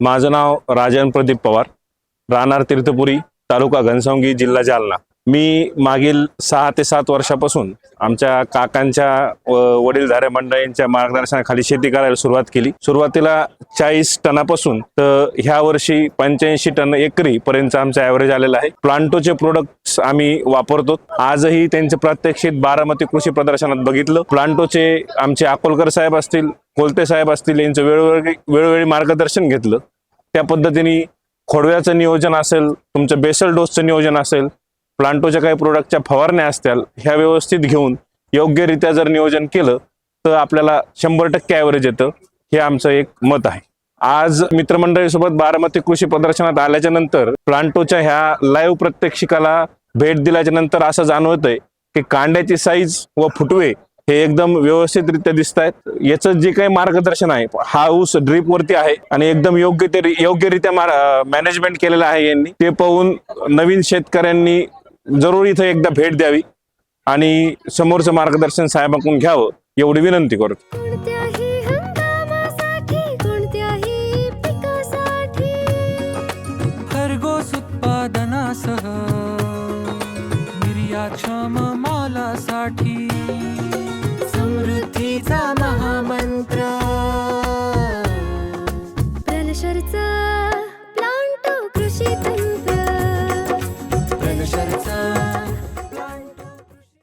माझं नाव राजन प्रदीप पवार राहणार तीर्थपुरी तालुका घनसावंगी जिल्हा जालना. मी मागील सहा ते सात वर्षापासून आमच्या काकांच्या वडीलधाऱ्या मंडळींच्या मार्गदर्शनाखाली शेती करायला सुरुवात केली. सुरुवातीला चाळीस टनापासून तर ह्या वर्षी पंच्याऐंशी टन एकरी पर्यंत आमचा ॲव्हरेज आलेला आहे. प्लांटोचे प्रोडक्ट्स आम्ही वापरतो. आजही त्यांचे प्रात्यक्षिक बारामती कृषी प्रदर्शनात बघितलं. प्लांटोचे आमचे अकोलकर साहेब असतील कोलते साहेब असतील यांचं वेळोवेळी वेळोवेळी मार्गदर्शन घेतलं. त्या पद्धतीने खोडव्याचं नियोजन असेल तुमचं बेसल डोसचं नियोजन असेल प्लांटोच्या काही प्रोडक्टच्या फवारण्या असतील ह्या व्यवस्थित घेऊन योग्यरित्या जर नियोजन केलं तर आपल्याला शंभर टक्के ॲव्हरेज येतं. हे आमचं एक मत आहे. आज मित्रमंडळीसोबत बारामती कृषी प्रदर्शनात आल्याच्यानंतर प्लांटोच्या ह्या लाईव्ह प्रत्यक्षिकाला भेट दिल्याच्या नंतर असं जाणवतंय की कांड्याची साईज व फुटवे हे एकदम व्यवस्थितरित्या दिसत आहेत याचं जे काही मार्गदर्शन आहे हा ऊस ड्रीपवरती आहे आणि एकदम योग्य ते योग्यरित्या मॅनेजमेंट केलेलं आहे यांनी. ते पाहून नवीन शेतकऱ्यांनी जरूर इथं एकदा भेट द्यावी आणि समोरचं मार्गदर्शन साहेबांकडून घ्यावं एवढी विनंती करतो. उत्पादनासह निर्याक्षम मालासाठी.